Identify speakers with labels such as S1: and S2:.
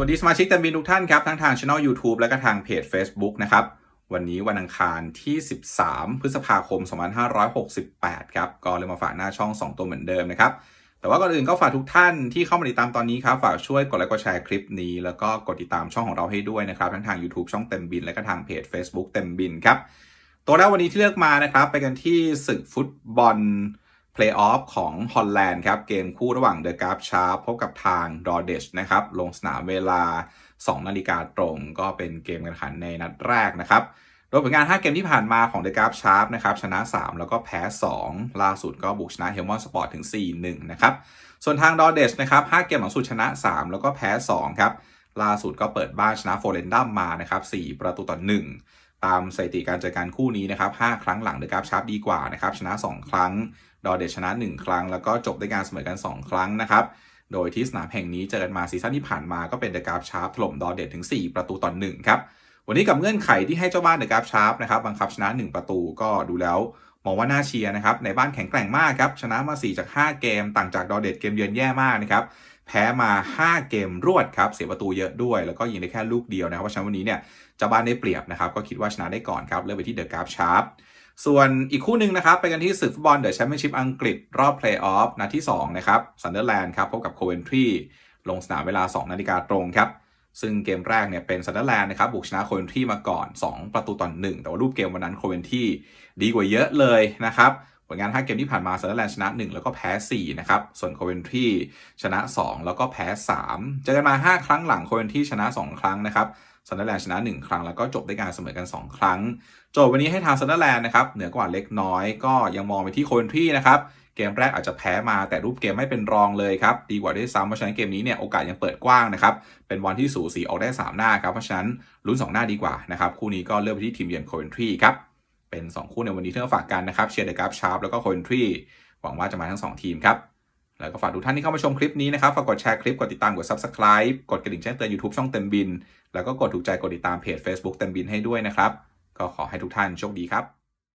S1: วัสดีสมาชิกเต็มบินทุกท่านครับ ทั้งทางช่อง YouTube และก็ทางเพจ Facebook นะครับ วันนี้วันอังคารที่ 13 พฤษภาคม 2568 ครับ ก็เลยมาฝากหน้าช่อง 2 ตัวเหมือนเดิมนะครับ แต่ว่าก่อนอื่นก็ฝากทุกท่านที่เข้ามาติดตามตอนนี้ครับ ฝากช่วยกดไลค์กดแชร์คลิปนี้ แล้วก็กดติดตามช่องของเราให้ด้วยนะครับ ทั้งทาง YouTube ช่องเต็มบิน และก็ทางเพจ Facebook เต็มบินครับ ตัวแรกวันนี้ที่เลือกมานะครับ ไปกันที่ศึกฟุตบอล เพลย์ออฟของฮอลแลนด์ครับเกมคู่ระหว่างเดอะกราฟชาร์พบกับทางดอเดชนะครับลงสนามเวลา 2 นาฬิกาตรง ก็เป็นเกมการแข่งขันในนัดแรกนะครับโดยผลงาน 5 เกมที่ผ่านมาของเดอะกราฟชาร์นะครับชนะ 3 แล้วก็แพ้ 2 ล่าสุดก็บุกชนะเฮลมอนสปอร์ตถึง 4-1 นะครับ ส่วนทางดอเดชนะครับ 5 เกมหลังสุดชนะ 3 แล้วก็แพ้ 2 ครับ ล่าสุดก็เปิดบ้านชนะโฟเรนดัมมานะครับ 4 ประตูต่อ 1 ตามสถิติการเจอกันคู่นี้นะครับ5ครั้งหลังเดอะกราฟชาร์ดีกว่านะครับชนะ 2 ครั้ง ดอเดชชนะ 1 ครั้ง แล้วก็จบด้วยการเสมอกัน 2 ครั้งนะครับโดยที่สนามแห่งนี้เจอกันมาซีซั่นที่ผ่านมาก็เป็นเดอะกราฟชาร์ปถล่มดอเดชถึง 4 ประตูต่อ1ครับวันนี้กับเงื่อนไขที่ให้เจ้าบ้านเดอะกราฟชาร์ปนะครับบังคับชนะ 1 ประตูก็ดูแล้วมองว่าน่าเชียร์นะครับในบ้านแข็งแกร่งมากครับชนะมา 4 จาก 5 เกม ต่างจากดอเดชเกมเยือนแย่มากนะครับ แพ้มา 5 เกมรวดครับ เสียประตูเยอะด้วย แล้วก็ยิงได้แค่ลูกเดียวนะครับ เพราะฉะนั้นวันนี้เนี่ยเจ้าบ้านได้เปรียบนะครับ ก็คิดว่าชนะได้ก่อนครับเลือกไปที่เดอะกราฟชาร์ปส่วนอีกคู่หนึ่งนะครับ ไปกันที่ศึกฟุตบอลเดอะแชมเปี้ยนชิพอังกฤษรอบเพลย์ออฟนัดที่ 2 นะครับซันเดอร์แลนด์ครับพบกับโคเวนทรีลงสนามเวลา 2 นาฬิกาตรงครับ ซึ่งเกมแรกเนี่ยเป็นซันเดอร์แลนด์นะครับบุกชนะโคเวนทรีมาก่อน 2 ประตูต่อน1แต่ว่ารูปเกมวันนั้นโคเวนทรีดีกว่าเยอะเลยนะครับ ผลงาน 5 เกมที่ผ่านมาซันเดอร์แลนด์ชนะ 1 แล้วก็แพ้ 4 นะครับ ส่วนโคเวนทรีชนะ 2 แล้วก็แพ้ 3 เจอกันมา 5 ครั้งหลังโคเวนทรีชนะ 2 ครั้งนะครับซันเดอร์แลนด์ชนะ 1 ครั้งแล้วก็จบด้วยการเสมอกัน 2 ครั้ง โจทย์วันนี้ให้ทางซันเดอร์แลนด์นะครับเหนือกว่าเล็กน้อยก็ยังมองไปที่โคเวนทรีนะครับเกมแรกอาจจะแพ้มาแต่รูปเกมไม่เป็นรองเลยครับ ดีกว่าด้วยซ้ำเพราะฉะนั้นเกมนี้เนี่ยโอกาสยังเปิดกว้างนะครับ เป็นวันที่สูสีออกได้ 3 หน้าครับเพราะฉะนั้นลุ้น 2 หน้าดีกว่านะครับคู่นี้ก็เลือกไปที่ทีมเยือนโคเวนทรีครับ เป็น 2 คู่ในวันนี้ที่เราฝากกันนะครับเชียร์เดอะกราฟชาร์ปแล้วก็โคเวนทรีหวังว่าจะมาทั้ง 2 ทีมครับ แล้วก็ฝากทุกท่านที่เข้ามาชมคลิปนี้นะครับฝากกดแชร์คลิปกดติดตามกด subscribe กดกระดิ่งแจ้งเตือน YouTube ช่องเต็มบิน แล้วก็กดถูกใจกดติดตามเพจ Facebook เต็มบินให้ด้วยนะครับก็ขอให้ทุกท่านโชคดีครับ